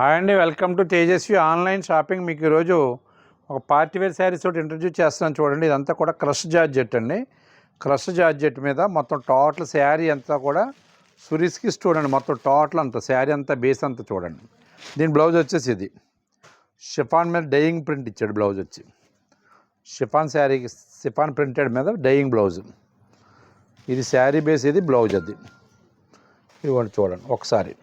Hi అండి welcome to Tejaswi online shopping. మీకు ఈరోజు ఒక పార్టీ వేర్ శారీస్ తోటి ఇంట్రడ్యూస్ చేస్తున్నాను చూడండి. ఇదంతా కూడా క్రష్ జార్జెట్ అండి. క్రష్ జార్జెట్ మీద మొత్తం టోటల్ శారీ అంతా కూడా సురిస్కి చూడండి మొత్తం టోటల్ అంతా శారీ అంతా బేస్ అంతా చూడండి. దీని బ్లౌజ్ వచ్చేసి ఇది. షిఫాన్ మీద డైయింగ్ ప్రింట్ ఇచ్చాడు బ్లౌజ్ వచ్చి. షిఫాన్ శారీకి షిఫాన్ ప్రింటెడ్ మీద డైయింగ్ బ్లౌజ్. ఇది శారీ బేస్ ఇది బ్లౌజ్ అది. ఇవ్వండి చూడండి ఒకసారి.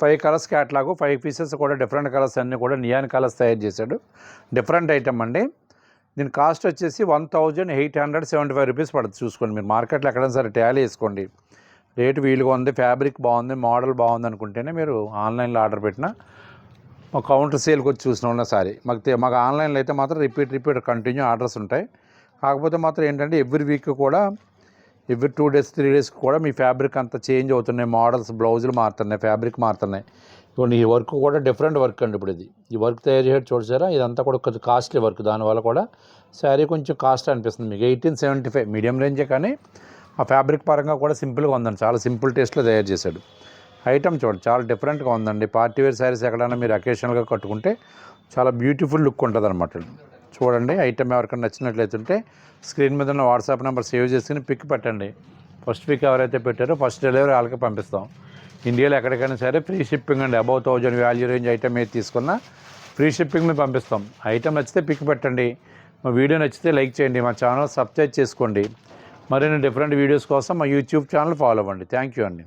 Five colours catalogue five pieces కూడా డిఫరెంట్ కలర్స్ అన్నీ కూడా నియాన్ కలర్స్ తయారు చేశాడు. డిఫరెంట్ ఐటమ్ అండి. దీని కాస్ట్ వచ్చేసి one thousand eight hundred seventy five rupees పడుతుంది చూసుకోండి. మీరు మార్కెట్లో ఎక్కడైనా సరే ట్యాలీ వేసుకోండి. రేటు వీలుగా ఉంది ఫ్యాబ్రిక్ బాగుంది మోడల్ బాగుంది అనుకుంటేనే మీరు ఆన్లైన్లో ఆర్డర్ పెట్టిన మా కౌంటర్ సేల్కి వచ్చి చూసిన ఉన్న సారీ. మాకు మాకు ఆన్లైన్లో అయితే మాత్రం రిపీట్ రిపీట్ కంటిన్యూ ఆర్డర్స్ ఉంటాయి. కాకపోతే మాత్రం ఏంటంటే ఎవ్రీ వీక్ కూడా every two days three days కూడా మీ ఫ్యాబ్రిక్ అంతా చేంజ్ అవుతున్నాయి. మోడల్స్ బ్లౌజులు మారుతున్నాయి ఫ్యాబ్రిక్ మారుతున్నాయి. ఇప్పుడు ఈ వర్క్ కూడా డిఫరెంట్ వర్క్ అండి ఇప్పుడు ఇది. ఈ వర్క్ తయారు చేయడం చూసారా? ఇదంతా కూడా కొంచెం కాస్ట్లీ వర్క్ దానివల్ల కూడా శారీ కొంచెం కాస్ట్ అనిపిస్తుంది మీకు. ఎయిటీన్ సెవెంటీ ఫైవ్ మీడియం రేంజే కానీ ఆ ఫ్యాబ్రిక్ పరంగా కూడా సింపుల్గా ఉందండి. చాలా సింపుల్ టేస్ట్లో తయారు చేశాడు. ఐటమ్ చూడండి చాలా డిఫరెంట్గా ఉందండి. పార్టీ వేర్ శారీస్ ఎక్కడైనా మీరు అకేషనల్గా కట్టుకుంటే చాలా బ్యూటిఫుల్ లుక్ ఉంటుంది అనమాట చూడండి. ఐటమ్ ఎవరికైనా నచ్చినట్లయితే స్క్రీన్ మీద ఉన్న వాట్సాప్ నెంబర్ సేవ్ చేసుకుని పిక్ పెట్టండి. ఫస్ట్ పిక్ ఎవరైతే పెట్టారో ఫస్ట్ డెలివరీ వాళ్ళకి పంపిస్తాం. ఇండియాలో ఎక్కడికైనా సరే ఫ్రీ షిప్పింగ్ అండి. Above thousand value range item ఏది తీసుకున్నా ఫ్రీ షిప్పింగ్ మేము పంపిస్తాం. ఐటమ్ నచ్చితే పిక్ పెట్టండి. మా వీడియో నచ్చితే లైక్ చేయండి. మా ఛానల్ సబ్స్క్రైబ్ చేసుకోండి. మరిన్ని డిఫరెంట్ వీడియోస్ కోసం మా యూట్యూబ్ ఛానల్ ఫాలో అవ్వండి. థ్యాంక్ యూ అండి.